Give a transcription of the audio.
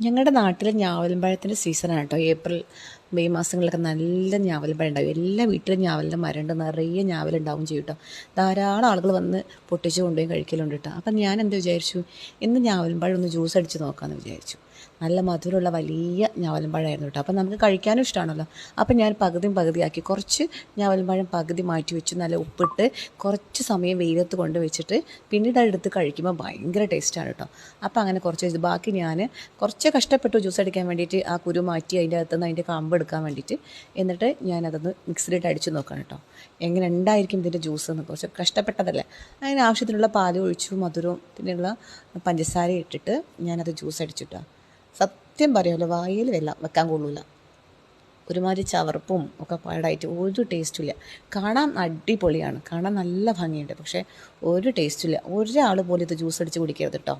ഞങ്ങളുടെ നാട്ടിൽ ഞാവൽപ്പഴത്തിന്റെ സീസണാണ് കേട്ടോ. ഏപ്രിൽ മെയ് മാസങ്ങളിലൊക്കെ നല്ല ഞാവൽപ്പഴം ഉണ്ടാവും. എല്ലാ വീട്ടിലും ഞാവലിന്റെ മരമുണ്ട്. നിറയെ ഞാവലുണ്ടാവും ചെയ്യും കേട്ടോ ധാരാളം ആളുകൾ വന്ന് പൊട്ടിച്ച് കൊണ്ടുപോയി കഴിക്കലുണ്ട് കേട്ടോ അപ്പം ഞാൻ എന്ത് വിചാരിച്ചു? ഇന്ന് ഞാവൽപ്പഴം ഒന്ന് ജ്യൂസ് അടിച്ച് നോക്കാമെന്ന് വിചാരിച്ചു. നല്ല മധുരമുള്ള വലിയ ഞാവൽപ്പഴമായിരുന്നു കേട്ടോ അപ്പം നമുക്ക് കഴിക്കാനും ഇഷ്ടമാണല്ലോ അപ്പം ഞാൻ പകുതിയും പകുതിയാക്കി കുറച്ച് ഞാവൽപ്പഴം പകുതി മാറ്റി വെച്ച് നല്ല ഉപ്പിട്ട് കുറച്ച് സമയം വെയിലത്ത് കൊണ്ട് വെച്ചിട്ട് പിന്നീട് അതെടുത്ത് കഴിക്കുമ്പോൾ ഭയങ്കര ടേസ്റ്റാണ് കേട്ടോ അപ്പം അങ്ങനെ കുറച്ച് ബാക്കി ഞാൻ കുറച്ച് കഷ്ടപ്പെട്ടു ജ്യൂസ് അടിക്കാൻ വേണ്ടിയിട്ട് ആ കുരു മാറ്റി അതിന്റെ അകത്തുനിന്ന് അതിന്റെ കാമ്പ് എടുക്കാൻ വേണ്ടിയിട്ട് എന്നിട്ട് ഞാനതൊന്ന് മിക്സിയിലിട്ട് അടിച്ച് നോക്കണം കേട്ടോ. എങ്ങനെ ഉണ്ടായിരിക്കും ഇതിന്റെ ജ്യൂസ് എന്ന് കുറച്ച് കഷ്ടപ്പെട്ടതല്ലേ. അതിന് ആവശ്യത്തിനുള്ള പാൽ ഒഴിച്ചു മധുരവും പിന്നെയുള്ള പഞ്ചസാര ഇട്ടിട്ട് ഞാനത് ജ്യൂസ് അടിച്ചിട്ടാ സത്യം പറയാമല്ലോ വായിൽ വെള്ളം വെക്കാൻ കൊള്ളൂല. ഒരുമാതിരി ചവർപ്പും ഒക്കെ പാടായിട്ട് ഒരു ടേസ്റ്റും ഇല്ല. കാണാൻ അടിപൊളിയാണ്. കാണാൻ നല്ല ഭംഗിയുണ്ട്. പക്ഷേ ഒരു ടേസ്റ്റും ഇല്ല. ഒരാൾ പോലും ഇത് ജ്യൂസ് അടിച്ച് കുടിക്കരുത് കേട്ടോ.